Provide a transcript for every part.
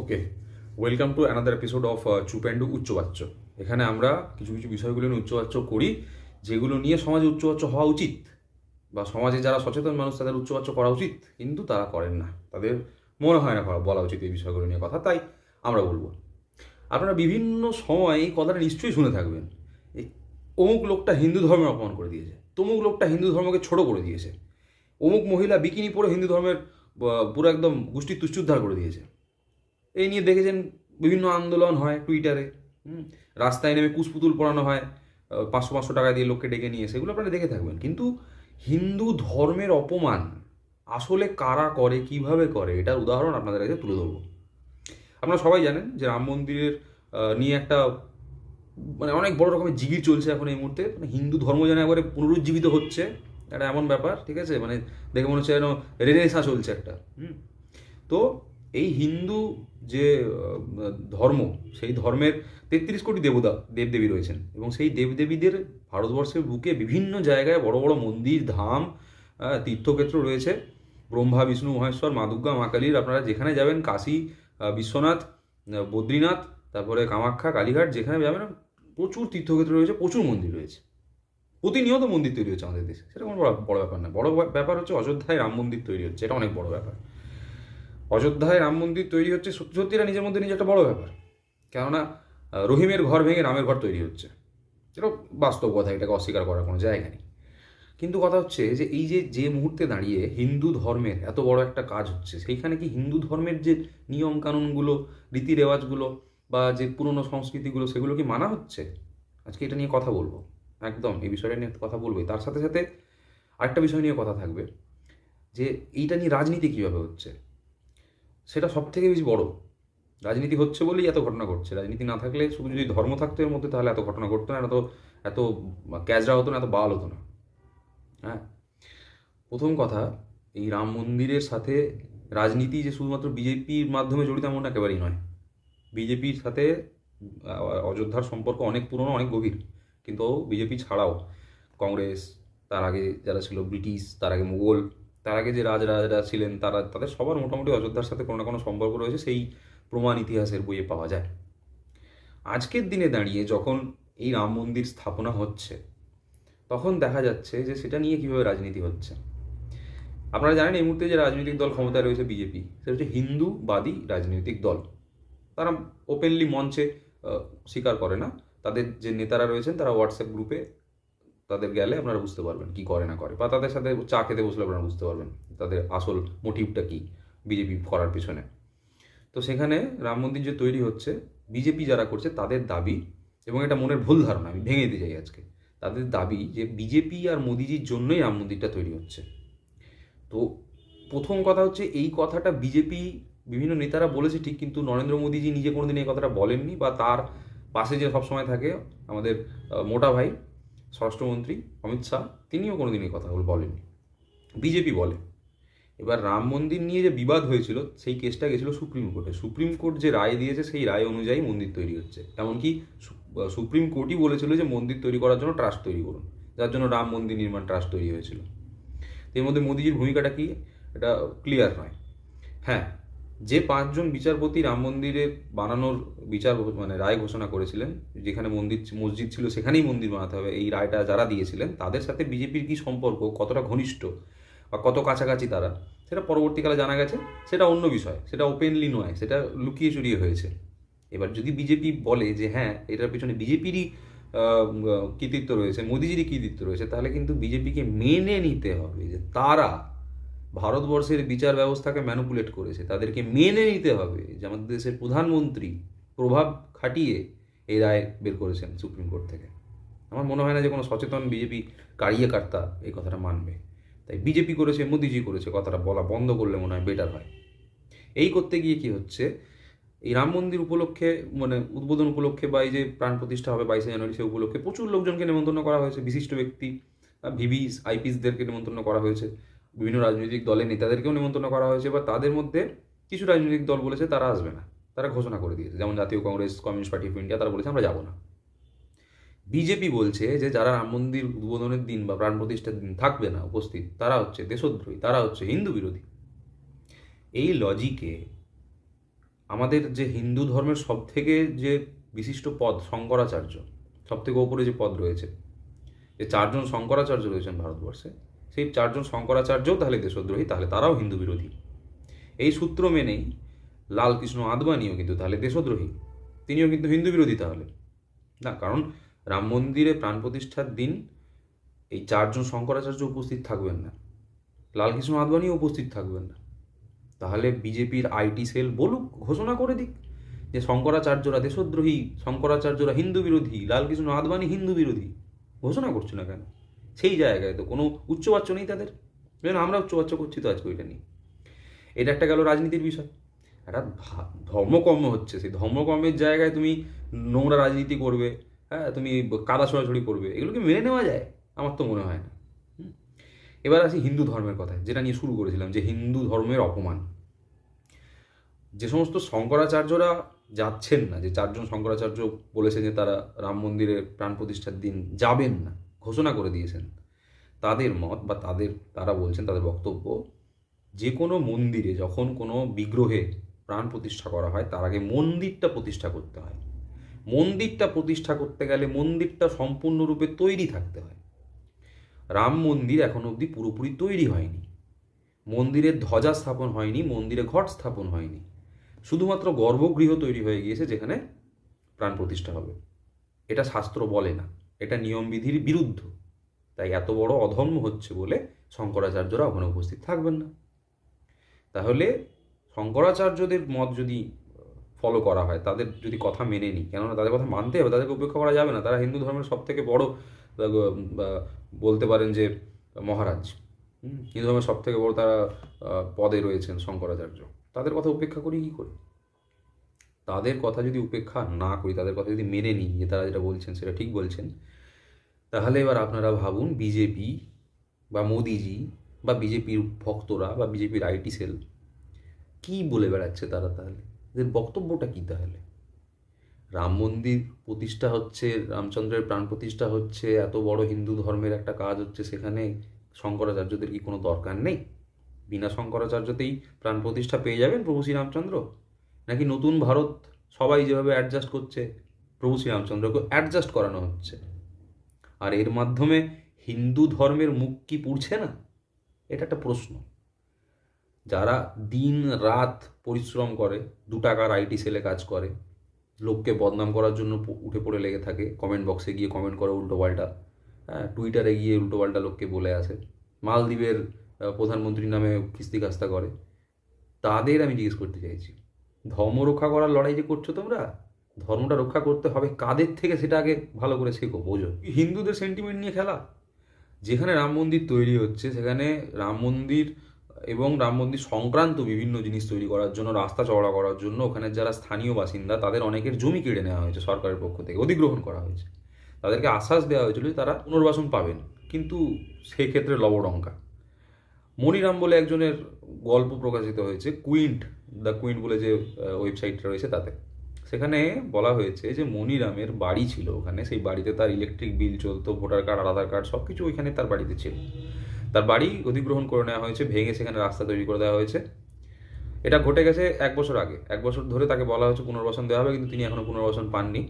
Okay welcome to another episode of চুপ্যান্ডু উচ্চবাচ্য এখানে আমরা কিছু কিছু বিষয়গুলো নিয়ে উচ্চবাচ্য করি, যেগুলো নিয়ে সমাজে উচ্চবাচ্য হওয়া উচিত। বা সমাজে যারা সচেতন মানুষ, তাদের উচ্চবাচ্য করা উচিত, কিন্তু তারা করেন না। তাদের মনে হয় না করা, বলা উচিত এই বিষয়গুলো নিয়ে কথা, তাই আমরা বলব। আপনারা বিভিন্ন সময় এই কথাটা নিশ্চয়ই শুনে থাকবেন। অমুক লোকটা হিন্দু ধর্মের অপমান করে দিয়েছে, তমুক লোকটা হিন্দু ধর্মকে ছোট করে দিয়েছে, অমুক মহিলা বিকিনি পরে হিন্দু ধর্মের পুরো একদম গোষ্ঠী তুচ্ছুদ্ধার করে দিয়েছে। এই নিয়ে দেখেছেন বিভিন্ন আন্দোলন হয় টুইটারে হুম, রাস্তায় নেমে কুসপুতুল পড়ানো হয় পাঁচশো পাঁচশো টাকা দিয়ে লোককে ডেকে নিয়ে সেগুলো আপনারা দেখে থাকবেন। কিন্তু হিন্দু ধর্মের অপমান আসলে কারা করে কীভাবে করে এটার উদাহরণ আপনাদের কাছে তুলে ধরবো। আপনারা সবাই জানেন যে রাম মন্দিরের নিয়ে একটা মানে অনেক বড় রকমের জিগির চলছে এখন এই মুহূর্তে। মানে হিন্দু ধর্ম যেন একবারে পুনরুজ্জীবিত হচ্ছে একটা এমন ব্যাপার ঠিক আছে? মানে দেখে মনে হচ্ছে যেন রেনেসা চলছে একটা হুম? তো এই হিন্দু যে ধর্ম, সেই ধর্মের তেত্রিশ কোটি দেবতা, দেবদেবী রয়েছেন এবং সেই দেবদেবীদের ভারতবর্ষের বুকে বিভিন্ন জায়গায় বড় বড় মন্দির, ধাম তীর্থক্ষেত্র রয়েছে। ব্রহ্মা, বিষ্ণু, মহেশ্বর, মা দুর্গা, মা কালীর আপনারা যেখানে যাবেন, কাশী বিশ্বনাথ বদ্রীনাথ, তারপরে কামাখ্যা, কালীঘাট, যেখানে যাবেন, প্রচুর তীর্থক্ষেত্র রয়েছে, প্রচুর মন্দির রয়েছে। প্রতিনিয়ত মন্দির তৈরি হচ্ছে আমাদের দেশে, সেটা কোনো বড় বড় ব্যাপার না। বড় ব্যাপার হচ্ছে অযোধ্যায় রাম মন্দির তৈরি হচ্ছে, এটা অনেক বড় ব্যাপার। অযোধ্যায় রাম মন্দির তৈরি হচ্ছে সত্যি নিজের মধ্যে নিজে একটা বড় ব্যাপার। কেননা রহিমের ঘর ভেঙে রামের ঘর তৈরি হচ্ছে। এটা বাস্তব কথা, এটাকে অস্বীকার করার কোনো জায়গা নেই। কিন্তু কথা হচ্ছে যে এই যে যে মুহূর্তে দাঁড়িয়ে হিন্দু ধর্মের এত বড় একটা কাজ হচ্ছে, সেইখানে কি হিন্দু ধর্মের যে নিয়ম কানুনগুলো, রীতি রেওয়াজগুলো বা যে পুরনো সংস্কৃতিগুলো, সেগুলো কি মানা হচ্ছে? আজকে এটা নিয়ে কথা বলব। একদম, এই বিষয়টা নিয়ে কথা বলব তার সাথে সাথে আরেকটা বিষয় নিয়ে কথা থাকবে যে, এইটা নিয়ে রাজনীতি কীভাবে হচ্ছে? সেটা সব থেকে বেশি বড়। রাজনীতি হচ্ছে বলেই এত ঘটনা ঘটছে। রাজনীতি না থাকলে শুধু যদি ধর্ম থাকতো এর মধ্যে, তাহলে এত ঘটনা ঘটতো না। এত এত ক্যাজরা হতো না, এত বাল হতো না। হ্যাঁ? প্রথম কথা, এই রাম মন্দিরের সাথে রাজনীতি যে শুধুমাত্র বিজেপির মাধ্যমে জড়িত এমন একেবারেই নয়। বিজেপির সাথে অযোধ্যার সম্পর্ক অনেক পুরনো, অনেক গভীর। কিন্তু বিজেপি ছাড়াও, কংগ্রেস, তার আগে যারা ছিল ব্রিটিশ, তার আগে মুঘল তার আগে যে রাজরাজারা ছিলেন, তারা, তাদের সবার মোটামুটি অযোধ্যার সাথে কোনো না কোনো সম্পর্ক রয়েছে, সেই প্রমাণ ইতিহাসের বইয়ে পাওয়া যায়। আজকের দিনে দাঁড়িয়ে যখন এই রাম মন্দির স্থাপনা হচ্ছে, তখন দেখা যাচ্ছে যে সেটা নিয়ে কীভাবে রাজনীতি হচ্ছে। আপনারা জানেন এই মুহূর্তে যে রাজনৈতিক দল ক্ষমতায় রয়েছে বিজেপি, সেটা হচ্ছে হিন্দুবাদী রাজনৈতিক দল। তারা ওপেনলি মঞ্চে স্বীকার করে না। তাদের যে নেতারা রয়েছেন, তারা হোয়াটসঅ্যাপ গ্রুপে তাদের গেলে আপনারা বুঝতে পারবেন কি করে না করে। বা তাদের সাথে চা খেতে বসলে আপনারা বুঝতে পারবেন তাদের আসল মোটিভটা কি বিজেপি করার পিছনে। তো সেখানে রাম মন্দির যে তৈরি হচ্ছে বিজেপি যারা করছে তাদের দাবি, এবং এটা মনের ভুল ধারণা, আমি ভেঙে দিতে চাই আজকে, তাদের দাবি যে বিজেপি আর মোদিজির জন্যই রাম মন্দিরটা তৈরি হচ্ছে। তো প্রথম কথা হচ্ছে এই কথাটা বিজেপি বিভিন্ন নেতারা বলেছে, ঠিক কিন্তু নরেন্দ্র মোদীজি নিজে কোনোদিন এই কথাটা বলেননি, বা তার পাশে যে সবসময় থাকে আমাদের মোটা ভাই স্বরাষ্ট্রমন্ত্রী অমিত শাহ, তিনিও কোনোদিন এই কথাগুলো বলেননি। বিজেপি বলে। এবার রাম মন্দির নিয়ে যে বিবাদ হয়েছিল, সেই কেসটা গেছিল সুপ্রিম কোর্টে। সুপ্রিম কোর্ট যে রায় দিয়েছে, সেই রায় অনুযায়ী মন্দির তৈরি হচ্ছে। এমনকি সুপ্রিম কোর্টই বলেছিল যে মন্দির তৈরি করার জন্য ট্রাস্ট তৈরি করুন। যার জন্য রাম মন্দির নির্মাণ ট্রাস্ট তৈরি হয়েছিল। এর মধ্যে মোদিজির ভূমিকাটা কি? এটা ক্লিয়ার নয়। হ্যাঁ যে পাঁচজন বিচারপতি রাম মন্দিরের বানানোর বিচার মানে রায় ঘোষণা করেছিলেন, যেখানে মন্দির মসজিদ ছিল, সেখানেই মন্দির বানাতে হবে, এই রায়টা যারা দিয়েছিলেন, তাদের সাথে বিজেপির কি সম্পর্ক, কতটা ঘনিষ্ঠ বা কত কাছাকাছি তারা, সেটা পরবর্তীকালে জানা গেছে, সেটা অন্য বিষয়, সেটা ওপেনলি নয়, সেটা লুকিয়ে চুরিয়ে হয়েছে। এবার যদি বিজেপি বলে যে হ্যাঁ এটার পিছনে বিজেপিরই কৃতিত্ব রয়েছে, মোদিজিরই কৃতিত্ব রয়েছে, তাহলে কিন্তু বিজেপিকে মেনে নিতে হবে যে তারা ভারতবর্ষের বিচার ব্যবস্থাকে ম্যানুপুলেট করেছে। তাদেরকে মেনে নিতে হবে যে আমাদের দেশের প্রধানমন্ত্রী প্রভাব খাটিয়ে এই রায় বের করেছেন সুপ্রিম কোর্ট থেকে। আমার মনে হয় না যে কোনো সচেতন বিজেপি কারিয়ে কার্তা এই কথাটা মানবে। তাই বিজেপি করেছে, মোদিজি করেছে, কথাটা বলা বন্ধ করলে মনে হয় বেটার হয়। এই করতে গিয়ে কি হচ্ছে? এই রাম মন্দির উপলক্ষে মানে উদ্বোধন উপলক্ষে বা এই যে প্রাণ প্রতিষ্ঠা হবে বাইশে জানুয়ারি সে উপলক্ষে প্রচুর লোকজনকে নেমন্তন্ন করা হয়েছে। বিশিষ্ট ব্যক্তি ভিভিস আইপিসদেরকে নেমন্তন্ন করা হয়েছে। বিভিন্ন রাজনৈতিক দলের নেতাদেরকেও নিমন্ত্রণ করা হয়েছে বা তাদের মধ্যে কিছু রাজনৈতিক দল বলেছে তারা আসবে না। তারা ঘোষণা করে দিয়েছে। যেমন জাতীয় Congress, communist party of India, তারা বলেছে আমরা যাব না। বিজেপি বলছে যে, যারা রাম মন্দির উদ্বোধনের দিন বা প্রাণ প্রতিষ্ঠার দিন থাকবে না, উপস্থিত, তারা হচ্ছে দেশদ্রোহী, তারা হচ্ছে হিন্দু বিরোধী। এই লজিকে আমাদের যে হিন্দু ধর্মের সব থেকে যে বিশিষ্ট পদ শঙ্করাচার্য সব থেকে ওপরে যে পদ রয়েছে, যে চারজন শঙ্করাচার্য রয়েছেন ভারতবর্ষে সেই চারজন শঙ্করাচার্যও তাহলে দেশদ্রোহী, তাহলে তারাও হিন্দু বিরোধী। এই সূত্র মেনেই লালকৃষ্ণ আদবানিও কিন্তু তাহলে দেশদ্রোহী। তিনিও কিন্তু হিন্দু বিরোধী তাহলে। না, কারণ রাম মন্দিরে প্রাণ প্রতিষ্ঠার দিন এই চারজন শঙ্করাচার্য উপস্থিত থাকবেন না। লালকৃষ্ণ আদবানিও উপস্থিত থাকবেন না। তাহলে বিজেপির আইটি সেল বলুক, ঘোষণা করে দিক যে শঙ্করাচার্যরা দেশদ্রোহী, শঙ্করাচার্যরা হিন্দু বিরোধী, লালকৃষ্ণ আদবানি হিন্দু বিরোধী। ঘোষণা করছে না কেন? সেই জায়গায়। তো কোনো উচ্চবাচ্য নেই তাদের। যেন আমরা উচ্চবাচ্য করছি তো আজকে ওইটা নিয়ে। এটা একটা গেল রাজনীতির বিষয়। একটা ধর্মকর্ম হচ্ছে। সেই ধর্মকর্মের জায়গায় তুমি নোংরা রাজনীতি করবে হ্যাঁ? তুমি কাদা ছড়াছড়ি করবে। এগুলোকে মেনে নেওয়া যায়। আমার তো মনে হয় না। এবার আসি হিন্দু ধর্মের কথায়। যেটা নিয়ে শুরু করেছিলাম, যে হিন্দু ধর্মের অপমান। যে সমস্ত শঙ্করাচার্যরা যাচ্ছেন না, যে চারজন শঙ্করাচার্য বলেছেন যে তারা রাম মন্দিরে প্রাণ প্রতিষ্ঠার দিন যাবেন না। ঘোষণা করে দিয়েছেন। তাদের মত বা তাদের, তারা বলছেন তাদের বক্তব্য, যে কোনো মন্দিরে যখন কোনো বিগ্রহে প্রাণ প্রতিষ্ঠা করা হয়, তার আগে মন্দিরটা প্রতিষ্ঠা করতে হয়। মন্দিরটা প্রতিষ্ঠা করতে গেলে মন্দিরটা সম্পূর্ণরূপে তৈরি থাকতে হয়। রাম মন্দির এখন অবধি পুরোপুরি তৈরি হয়নি। মন্দিরের ধ্বজা স্থাপন হয়নি, মন্দিরে ঘট স্থাপন হয়নি। শুধুমাত্র গর্ভগৃহ তৈরি হয়ে গিয়েছে যেখানে প্রাণ প্রতিষ্ঠা হবে। এটা শাস্ত্র বলে না। এটা নিয়মবিধির বিরুদ্ধ। তাই এত বড় অধর্ম হচ্ছে বলে শঙ্করাচার্যরা ওখানে উপস্থিত থাকবেন না। তাহলে শঙ্করাচার্যদের মত যদি ফলো করা হয়, তাদের যদি কথা মেনে নিই, কেননা তাদের কথা মানতে হবে, তাদেরকে উপেক্ষা করা যাবে না। তারা হিন্দু ধর্মের সব থেকে বড় বলতে পারেন যে, মহারাজ। হিন্দু ধর্মের সব থেকে বড় তারা পদে রয়েছেন শঙ্করাচার্য। তাদের কথা উপেক্ষা করি কী করে? তাদের কথা যদি উপেক্ষা না করি, তাদের কথা যদি মেনে নিই যে তারা যেটা বলছেন সেটা ঠিক বলছেন, তাহলে এবার আপনারা ভাবুন বিজেপি বা মোদিজি বা বিজেপির ভক্তরা বা বিজেপির আইটি সেল কী বলে বেড়াচ্ছে তারা তাহলে? এদের বক্তব্যটা কী তাহলে? রাম মন্দির প্রতিষ্ঠা হচ্ছে, রামচন্দ্রের প্রাণ প্রতিষ্ঠা হচ্ছে, এত বড় হিন্দু ধর্মের একটা কাজ হচ্ছে সেখানে শঙ্করাচার্যদের কি কোনো দরকার নেই? বিনা শঙ্করাচার্যতেই প্রাণ প্রতিষ্ঠা পেয়ে যাবেন প্রভু শ্রীরামচন্দ্র? নাকি নতুন ভারত সবাই যেভাবে অ্যাডজাস্ট করছে, প্রভু শ্রীরামচন্দ্রকে অ্যাডজাস্ট করানো হচ্ছে। আর এর মাধ্যমে হিন্দু ধর্মের মুখ কি পুড়ছে না? এটা একটা প্রশ্ন। যারা দিন রাত পরিশ্রম করে, দু টাকার আইটি সেলে কাজ করে, লোককে বদনাম করার জন্য উঠে পড়ে লেগে থাকে কমেন্ট বক্সে গিয়ে কমেন্ট করে উল্টো পাল্টা। হ্যাঁ টুইটারে গিয়ে উল্টো পাল্টা লোককে বলে আসে। মালদ্বীপের প্রধানমন্ত্রীর নামে কিস্তি কাস্তা করে। তাদের আমি জিজ্ঞেস করতে চাইছি ধর্ম রক্ষা করার লড়াই যে করছ তোমরা, ধর্মটা রক্ষা করতে হবে। কাদের থেকে সেটা আগে ভালো করে শেখো, বোঝো। হিন্দুদের সেন্টিমেন্ট নিয়ে খেলা। যেখানে রাম মন্দির তৈরি হচ্ছে, সেখানে রাম মন্দির এবং রাম মন্দির সংক্রান্ত বিভিন্ন জিনিস তৈরি করার জন্য, রাস্তা চওড়া করার জন্য, ওখানে যারা স্থানীয় বাসিন্দা, তাদের অনেকের জমি কেড়ে নেওয়া হয়েছে সরকারের পক্ষ থেকে, অধিগ্রহণ করা হয়েছে। তাদেরকে আশ্বাস দেওয়া হয়েছিল যে তারা পুনর্বাসন পাবেন। কিন্তু সেক্ষেত্রে লবডঙ্কা। মনিরাম বলে একজনের গল্প প্রকাশিত হয়েছে, কুইন্ট, দ্য কুইন্ট বলে যে ওয়েবসাইটটা রয়েছে তাতে। সেখানে বলা হয়েছে যে মনিরামের বাড়ি ছিল ওখানে, সেই বাড়িতে তার ইলেকট্রিক বিল চলতো ভোটার কার্ড আধার কার্ড সব কিছু ওইখানে তার বাড়িতে ছিল। তার বাড়ি অধিগ্রহণ করে নেওয়া হয়েছে, ভেঙে সেখানে রাস্তা তৈরি করে দেওয়া হয়েছে। এটা ঘটে গেছে এক বছর আগে। এক বছর ধরে তাকে বলা হয়েছে পুনর্বাসন দেওয়া হবে, কিন্তু তিনি এখনও পুনর্বাসন পাননি।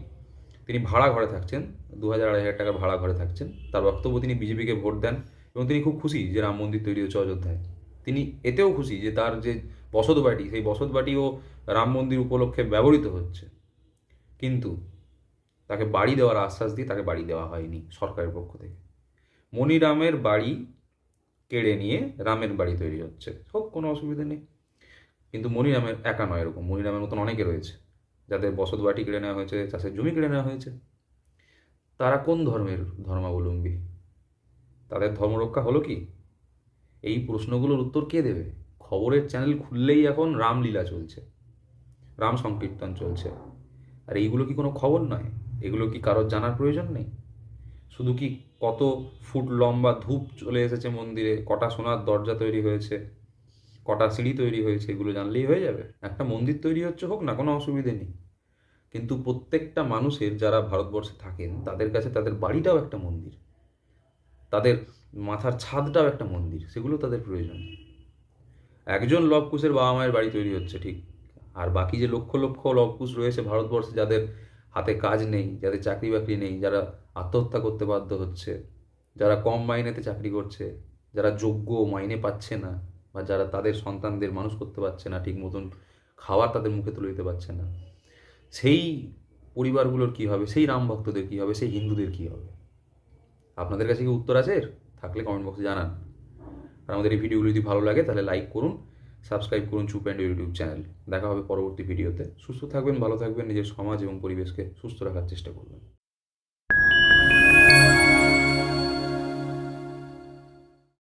তিনি ভাড়া ঘরে থাকছেন দু হাজার আড়াই হাজার টাকার ভাড়া ঘরে থাকছেন। তার বক্তব্য তিনি বিজেপিকে ভোট দেন। এবং তিনি খুব খুশি যে রাম মন্দির তৈরি হচ্ছে অযোধ্যায়। তিনি এতেও খুশি যে তার যে বসত বাটি, সেই বসত বাটিও রাম মন্দির উপলক্ষে ব্যবহৃত হচ্ছে। কিন্তু তাকে বাড়ি দেওয়ার আশ্বাস দিয়ে তাকে বাড়ি দেওয়া হয়নি সরকারের পক্ষ থেকে। মনিরামের বাড়ি কেড়ে নিয়ে রামের বাড়ি তৈরি হচ্ছে। হোক, কোনো অসুবিধা নেই। কিন্তু মনিরামের একা নয় এরকম। মনিরামের মতন অনেকে রয়েছে যাদের বসত বাটি কেড়ে নেওয়া হয়েছে, চাষের জমি কেড়ে নেওয়া হয়েছে। তারা কোন ধর্মের ধর্মাবলম্বী? তাদের ধর্মরক্ষা হলো কি? এই প্রশ্নগুলোর উত্তর কে দেবে? খবরের চ্যানেল খুললেই এখন রামলীলা চলছে, রাম সংকীর্তন চলছে। আর এইগুলো কি কোনো খবর নয়? এগুলো কি কারোর জানার প্রয়োজন নেই? শুধু কি কত ফুট লম্বা ধূপ চলে এসেছে মন্দিরে, কটা সোনার দরজা তৈরি হয়েছে, কটা সিঁড়ি তৈরি হয়েছে, এগুলো জানলেই হয়ে যাবে। একটা মন্দির তৈরি হচ্ছে হোক না, কোনো অসুবিধে নেই। কিন্তু প্রত্যেকটা মানুষের যারা ভারতবর্ষে থাকেন, তাদের কাছে তাদের বাড়িটাও একটা মন্দির। তাদের মাথার ছাদটাও একটা মন্দির, সেগুলো তাদের প্রয়োজন। একজন লবকুশের বাবা মায়ের বাড়ি তৈরি হচ্ছে, ঠিক। আর বাকি যে লক্ষ লক্ষ লবকুশ রয়েছে ভারতবর্ষে যাদের হাতে কাজ নেই, যাদের চাকরি বাকরি নেই, যারা আত্মহত্যা করতে বাধ্য হচ্ছে, যারা কম মাইনেতে চাকরি করছে, যারা যোগ্য মাইনে পাচ্ছে না, বা যারা তাদের সন্তানদের মানুষ করতে পারছে না, ঠিক মতন খাবার তাদের মুখে তুলে দিতে পারছে না, সেই পরিবারগুলোর কী হবে? সেই রাম ভক্তদের কী হবে? সেই হিন্দুদের কী হবে? আপনাদের কাছে কি উত্তর আছে? থাকলে কমেন্ট বক্সে জানান। আর আমাদের এই ভিডিওগুলো যদি ভালো লাগে, তাহলে লাইক করুন সাবস্ক্রাইব করুন চুপ অ্যান্ড ইউটিউব চ্যানেল দেখা হবে পরবর্তী ভিডিওতে সুস্থ থাকবেন, ভালো থাকবেন, নিজের সমাজ এবং পরিবেশকে সুস্থ রাখার চেষ্টা করবেন।